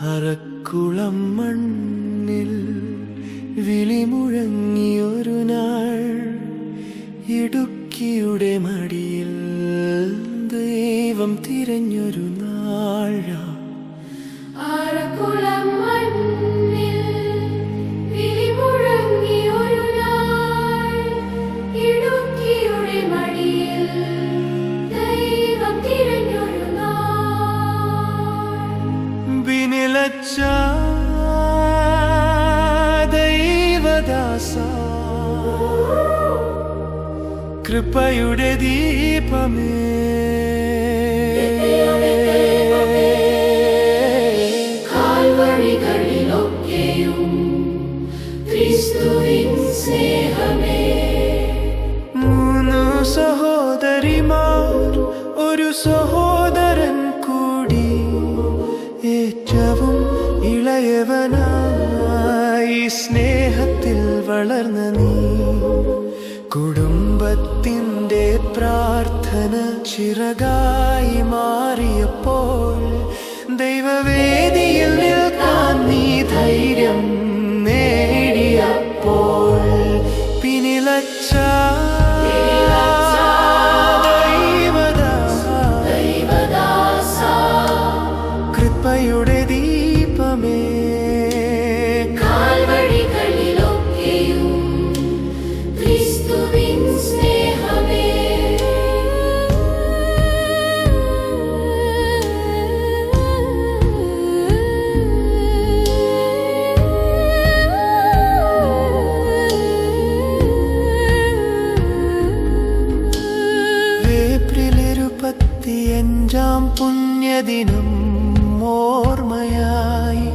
അറക്കുളം മണ്ണിൽ വിളിമുഴങ്ങിയൊരു നാൾ ഇടുക്കിയുടെ മടിയിൽ ദൈവം തിരഞ്ഞൊരു നാഴ വിനിലച്ച ദൈവദാസ. കൃപയുടെ ദീപമേ. മൂന്ന് സഹോദരിമാർ ഒരു സഹോദരൻ ഇളയവനായി സ്നേഹത്തിൽ വളർന്ന നീ കുടുംബത്തിന്റെ പ്രാർത്ഥന ചിറകായി മാറിയപ്പോൾ ദൈവവേദിയിൽ നിൽക്കാൻ നീ ധൈര്യം നേടിയപ്പോൾ പിന്നിലച്ച ഏപ്രിലിരുപത്തിയഞ്ചാം പുണ്യദിനം ഓർമ്മയായി.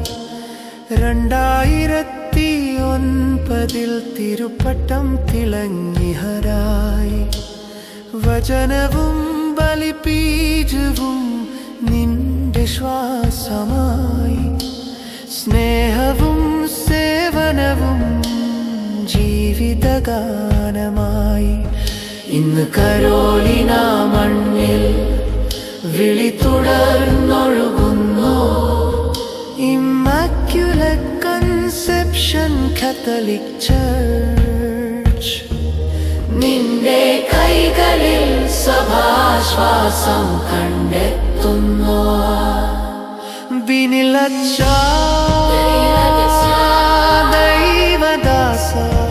രണ്ടായിരത്തി ഒൻപതിൽ തിരുപ്പട്ടം തിളങ്ങിഹരായി. വചനവും ബലിപീജവും നിന്റെ ശ്വാസമായി. സ്നേഹവും സേവനവും ജീവിതഗാനമായി. ഇന്ന് കരോളിന മണ്ണിൽ വിളി തുടർന്നൊഴുകുന്നു. ഇമ്മാക്യുലറ്റ് കൺസെപ്ഷൻ കാത്തലിക് ചർച്ച് നിന്റെ കൈകളിൽ സഭാശ്വാസം കണ്ടെത്തുന്നു. വിനിലച്ച ദൈവദാസ.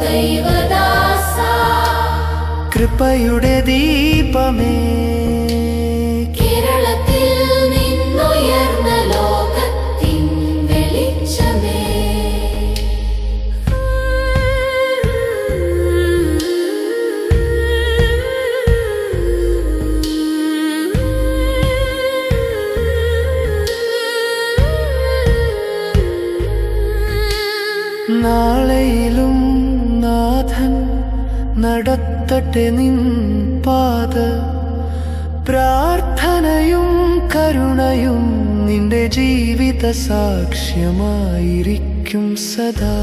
ദൈവദാസ. കൃപയുടെ ദീപമേ നാളെയിലും നാഥൻ നടത്തട്ടെ നിൻ പാത. പ്രാർത്ഥനയും കരുണയും നിന്റെ ജീവിത സാക്ഷ്യമായിരിക്കും സദാ.